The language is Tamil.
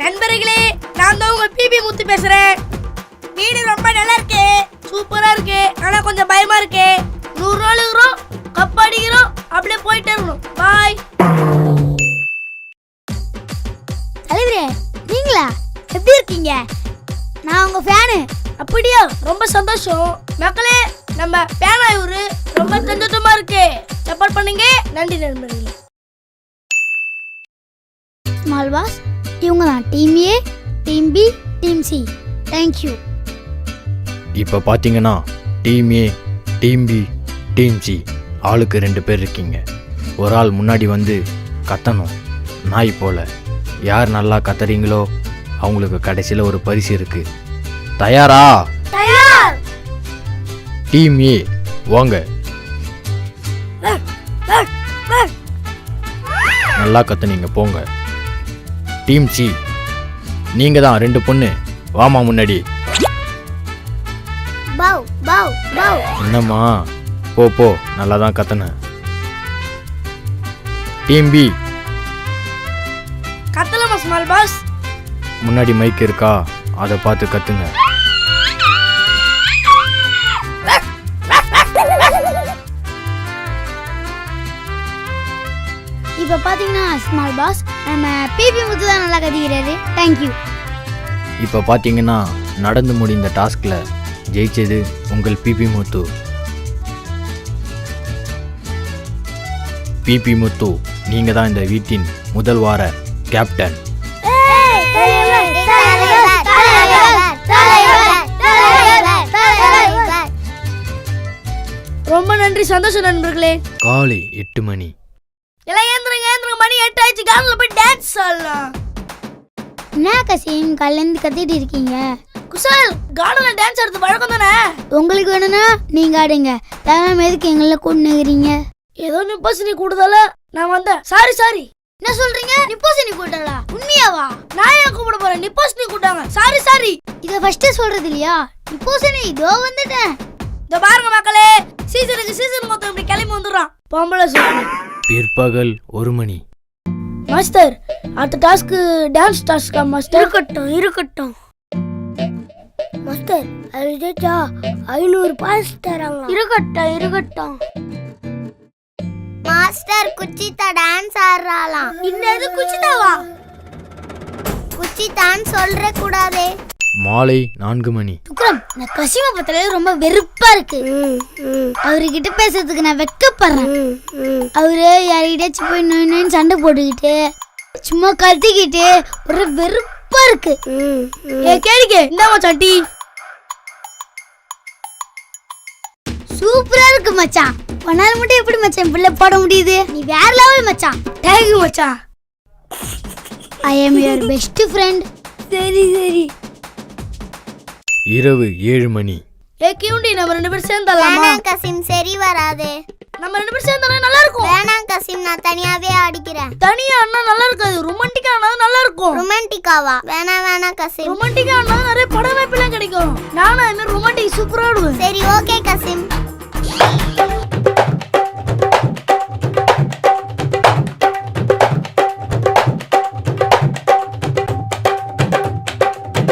நண்பர்களே நான் தான் உங்க பிபி முத்து பேசுறேன். வீடு ரொம்ப நல்லா இருக்கு சூப்பரா இருக்கு ஆனா கொஞ்சம் பயமா இருக்கு. நூறு நாள் இருக்கிறோம் கப் அடிக்கிறோம் அப்படியே போயிட்டே இருக்கணும். பாய் தலைவரே நீங்களா? எப்படி இருக்கீங்க? நான் உங்க ஃபேனு அப்படியா? ரொம்ப சந்தோஷம். மக்களே நம்ம பேனாயூர் ரொம்ப சந்தோஷமா இருக்கு. சப்போர்ட் பண்ணுங்க. நன்றி நண்பர்களே. ஸ்மால் பாஸ் இவங்க தான் team A team B team C thank you இப்போ பார்த்தீங்கன்னா team A team B team C ஆளுக்கு ரெண்டு பேர் இருக்கீங்க. ஒரு ஆள் முன்னாடி வந்து கத்தணும். நாய் போல. யார் நல்லா கத்துறீங்களோ அவங்களுக்கு கடைசியில் ஒரு பரிசு இருக்கு. தயாரா? தயார்! டீம் ஏ வாங்க. நல்லா கத்துனீங்க போங்க. Team C. நீங்க தான் ரெண்டு பொண்ணு. வாமா முன்னாடி. பவ் பவ் பவ். என்னம்மா? போ போ. நல்லா தான் கத்துன. Team B. கத்தலாமா ஸ்மால் பாஸ் முன்னாடி மைக் இருக்கா? அதை பார்த்து கத்துங்க. இப்போ பார்த்தீங்கன்னா ஸ்மால் பாஸ் நம்ம பிபி முத்து தான் நல்லா கத்திக்கிறாரு. தேங்க்யூ இப்போ பார்த்தீங்கன்னா நடந்து முடிந்த டாஸ்கில் ஜெயிச்சது உங்கள் பிபி முத்து. பிபி முத்து நீங்கள் தான் இந்த வீட்டின் முதல் வார கேப்டன் ரொம்ப நன்றி சந்தோஷம் நண்பர்களே. காலை எட்டு மணி. எல்லாம் ஏந்திரங்க ஏந்திரங்க மணி எட்டு ஆயிடுச்சு காலில் போய் டான்ஸ் ஆடலாம். என்ன கசின்? காலையிலேருந்து கத்திட்டு இருக்கீங்க. குஷால் கார்டன்ல டான்ஸ் ஆடுறது வழக்கம் தானே? உங்களுக்கு வேணும்னா நீங்க ஆடுங்க. தேவையான எதுக்கு எங்களை கொண்டு நிற்கிறீங்க ஏதோ நிப்பாசினி கூடுதல நான் வந்தேன். சாரி சாரி என்ன சொல்றீங்க? நிப்போசினி கூட்டலா உண்மையாவா? நான் ஏன் கூப்பிட போறேன்? நிப்பாசினி கூட்டாங்க சாரி சாரி இத ஃபர்ஸ்ட் சொல்றது இல்லையா? நிப்போசினி இதோ வந்துட்டேன். இந்த பாருங்க மக்களே. சீசனுக்கு சீசன் மொத்தம் இப்படி கிளம்பி வந்துடுறான். பொம்பளை சொல்லு பிற்பகல் ஒரு மணி. மாஸ்டர் அடுத்த டாஸ்க்கு டான்ஸ் டாஸ்க்கா மாஸ்டர் இருக்கட்டும் இருக்கட்டும். மாஸ்டர் அது ஜெயிச்சா ஐநூறு பாஸ் தராங்க இருக்கட்டும் இருக்கட்டும். மாஸ்டர் குச்சித்தா டான்ஸ் ஆடுறாளாம். இந்த இது குச்சிதாவா? குச்சித்தான் சொல்ற கூடாதே மாலை நான்கு மணி. துக்ரம் இந்த கசிம பத்தில ரொம்ப வெறுப்பா இருக்கு. அவர்கிட்ட பேசுறதுக்கு நான் வெக்கப்படுறேன் அவரு யார்கிட்டயாச்சும் போய் நோய் நோயின்னு சண்டை போட்டுக்கிட்டு சும்மா கத்திக்கிட்டு ஒரு வெறுப்பா இருக்கு. ஏ கேளிக்க இந்த மச்சான் டீ சூப்பரா இருக்கு மச்சான். உன்னால மட்டும் எப்படி மச்சான் பிள்ளை போட முடியுது? நீ வேற லெவல் மச்சான். தேங்க்யூ மச்சான். I am your best friend சரி சரி. இரவு ஏழு மணி. ஏ கியூண்டி நம்ம ரெண்டு பேரும் சேர்ந்தலாமா வேணாம் கசிம் சரி வராதே. நம்ம ரெண்டு பேரும் சேர்ந்தாலே நல்லா இருக்கும் வேணாம் கசிம் நான் தனியாவே ஆடிக்கிறேன். தனியா அண்ணா நல்லா இருக்காது ரொமான்டிக்கா ஆனா நல்லா இருக்கும் ரொமான்டிக்காவா வேணாம் வேணாம் கசிம். ரொமான்டிக்கா ஆனா நிறைய பட வாய்ப்பெல்லாம் கிடைக்கும். நானும் அது மாதிரி ரொமான்டிக் சூப்பரா ஆடுவேன். சரி ஓகே கசிம்.